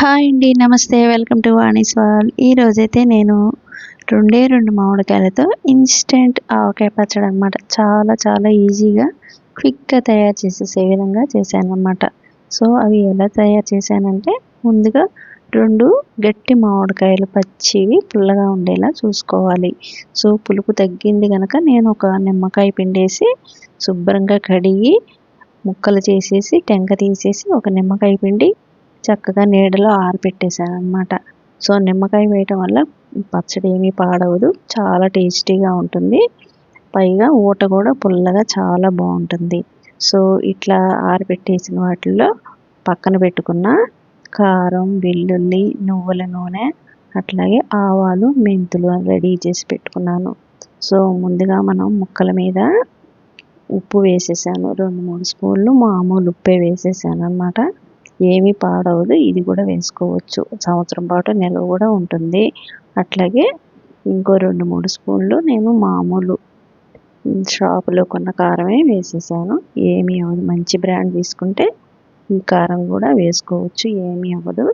Hi అండి నమస్తే welcome to Vani's wall. ఈరోజైతే నేను రెండే రెండు మామిడికాయలతో ఇన్స్టెంట్ ఆవకాయ పచ్చడి అనమాట చాలా చాలా ఈజీగా క్విక్గా తయారు చేసేసే విధంగా చేశాను అనమాట సో అవి ఎలా తయారు చేశానంటే ముందుగా రెండు గట్టి మామిడికాయలు పచ్చివి పుల్లగా ఉండేలా చూసుకోవాలి. సో పులుపు తగ్గింది కనుక నేను ఒక నిమ్మకాయ పిండేసి శుభ్రంగా కడిగి ముక్కలు చేసేసి టెంక తీసేసి ఒక నిమ్మకాయ పిండి చక్కగా నీడలో ఆరబెట్టేశానమాట సో నిమ్మకాయ వేయటం వల్ల పచ్చడి ఏమీ పాడవదు. చాలా టేస్టీగా ఉంటుంది. పైగా ఊట కూడా పుల్లగా చాలా బాగుంటుంది. సో ఇట్లా ఆరబెట్టేసిన వాటిల్లో పక్కన పెట్టుకున్న కారం వెల్లుల్లి నువ్వుల నూనె అట్లాగే ఆవాలు మెంతులు రెడీ చేసి పెట్టుకున్నాను. సో ముందుగా మనం ముక్కల మీద ఉప్పు వేసేసాను. రెండు మూడు స్పూన్లు మామూలు ఉప్పే వేసేసాను అనమాట ఏమీ పాడవదు. ఇది కూడా వేసుకోవచ్చు. సంవత్సరం పాటు నిల్వ కూడా ఉంటుంది. అట్లాగే ఇంకో రెండు మూడు స్పూన్లు నేను మామూలు షాపులో కొన్న కారమే వేసేసాను. ఏమీ అవ్వదు. మంచి బ్రాండ్ తీసుకుంటే ఈ కారం కూడా వేసుకోవచ్చు. ఏమీ అవ్వదు.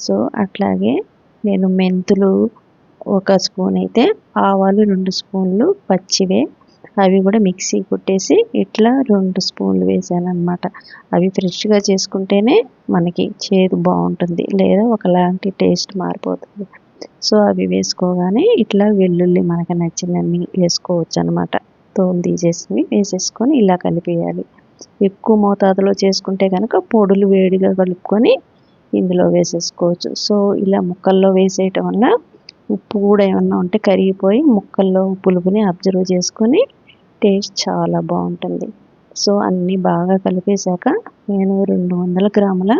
సో అట్లాగే నేను మెంతులు ఒక స్పూన్ అయితే ఆవాలు రెండు స్పూన్లు పచ్చివే అవి కూడా మిక్సీ కొట్టేసి ఇట్లా రెండు స్పూన్లు వేసాను అనమాట అవి ఫ్రెష్గా చేసుకుంటేనే మనకి చేదు బాగుంటుంది లేదా ఒకలాంటి టేస్ట్ మారిపోతుంది. సో అవి వేసుకోగానే ఇట్లా వెల్లుల్లి మనకు నచ్చినన్ని వేసుకోవచ్చు అనమాట తోలు తీసేసి వేసేసుకొని ఇలా కలిపేయాలి. ఎక్కువ మోతాదులో చేసుకుంటే కనుక పొడులు వేడిగా కలుపుకొని ఇందులో వేసేసుకోవచ్చు. సో ఇలా ముక్కల్లో వేసేయటం వల్ల ఉప్పు కూడా ఏమన్నా ఉంటే కరిగిపోయి ముక్కల్లో పులుపుని అబ్జర్వ్ చేసుకొని టేస్ట్ చాలా బాగుంటుంది. సో అన్నీ బాగా కలిపేశాక నేను రెండు వందల గ్రాముల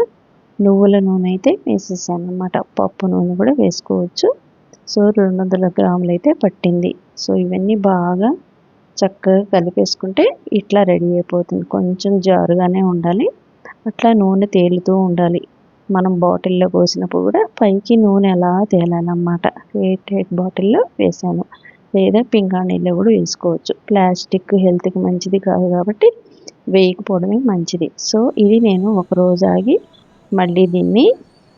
నువ్వుల నూనె అయితే వేసేసాను అనమాట పప్పు నూనె కూడా వేసుకోవచ్చు. సో రెండు వందల గ్రాములు అయితే పట్టింది. సో ఇవన్నీ బాగా చక్కగా కలిపేసుకుంటే ఇట్లా రెడీ అయిపోతుంది. కొంచెం జారుగానే ఉండాలి. అట్లా నూనె తేలుతూ ఉండాలి. మనం బాటిల్లో పోసినప్పుడు కూడా పైకి నూనె అలా తేలాలన్నమాట. ఎయిట్ ఎయిట్ బాటిల్లో వేసాను. లేదా పింగాణీలో కూడా వేసుకోవచ్చు. ప్లాస్టిక్ హెల్త్కి మంచిది కాదు కాబట్టి వేయకపోవడమే మంచిది. సో ఇది నేను ఒక రోజు ఆగి మళ్ళీ దీన్ని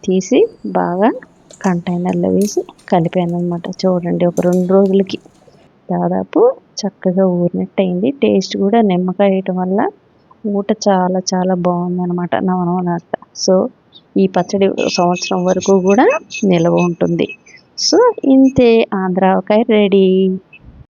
తీసి బాగా కంటైనర్లో వేసి కలిపాను అనమాట చూడండి ఒక రెండు రోజులకి. దాదాపు చక్కగా ఊరినట్టు అయింది టేస్ట్ కూడా నిమ్మకాయ వేయటం వల్ల ఊట చాలా చాలా బాగుందనమాట నవనవనాట. సో ఈ పచ్చడి సంవత్సరం వరకు కూడా నిల్వ ఉంటుంది. సో ఇంతే ఆంధ్రావకాయ రెడీ.